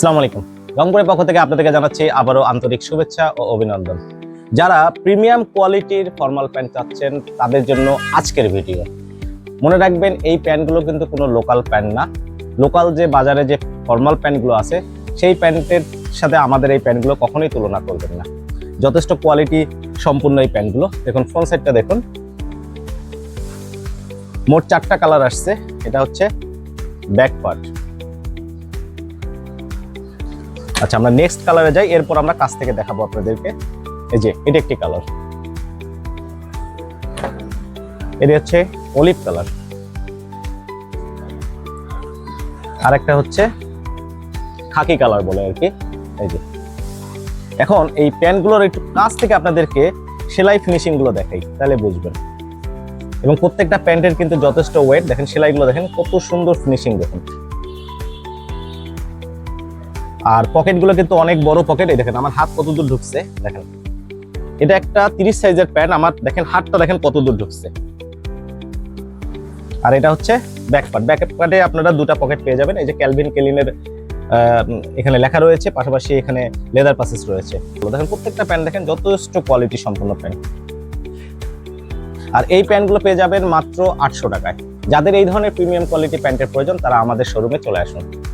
আসসালামু আলাইকুম। রংপুরের পক্ষ থেকে আপনাদেরকে জানাচ্ছি আবারও আন্তরিক শুভেচ্ছা ও অভিনন্দন। যারা প্রিমিয়াম কোয়ালিটির ফর্মাল প্যান্ট চাচ্ছেন, তাদের জন্য আজকের ভিডিও। মনে রাখবেন, এই প্যান্টগুলো কিন্তু কোনো লোকাল প্যান্ট না। লোকাল যে বাজারে যে ফর্মাল প্যান্টগুলো আছে, সেই প্যান্টের সাথে আমাদের এই প্যান্টগুলো কখনোই তুলনা করবেন না। যথেষ্ট কোয়ালিটি সম্পূর্ণ এই প্যান্টগুলো। দেখুন ফ্রন্ট সাইডটা দেখুন। মোট চারটা কালার আসছে। এটা হচ্ছে ব্যাক পার্ট। আচ্ছা আমরা নেক্সট কালারে যাই, এরপর আমরা কাছ থেকে দেখাবো আপনাদেরকে। এই যে, এটা একটি কালার এটি হচ্ছে অলিভ কালার আর একটা হচ্ছে খাকি কালার বলে আর কি। এই যে। এখন এই প্যান্টগুলোর একটু কাছ থেকে আপনাদেরকে সেলাই ফিনিশিংগুলো দেখাই, তাহলে বুঝবেন। এবং প্রত্যেকটা প্যান্টের কিন্তু যথেষ্ট ওয়েট দেখেন সেলাইগুলো দেখেন কত সুন্দর ফিনিশিং দেখুন। আর পকেটগুলো কিন্তু অনেক বড় পকেট, এই দেখেন আমার হাত কত দূর ঢুকছে, দেখেন। এটা একটা তিরিশ সাইজের প্যান্ট, আমার দেখেন হাতটা দেখেন কত দূর ঢুকছে। আর এটা হচ্ছে ব্যাক পার্ট ব্যাক পার্টে আপনারা দুটা পকেট পেয়ে যাবেন, এই যে ক্যালভিন কেলিনের এখানে লেখা রয়েছে, পাশাপাশি এখানে লেদার পাসেস রয়েছে। দেখেন প্রত্যেকটা প্যান্ট দেখেন যথেষ্ট কোয়ালিটি সম্পন্ন প্যান্ট। আর এই প্যান্টগুলো পেয়ে যাবেন মাত্র আটশো টাকায়। যাদের এই ধরনের প্রিমিয়াম কোয়ালিটি প্যান্টের প্রয়োজন, তারা আমাদের শোরুমে চলে আসুন।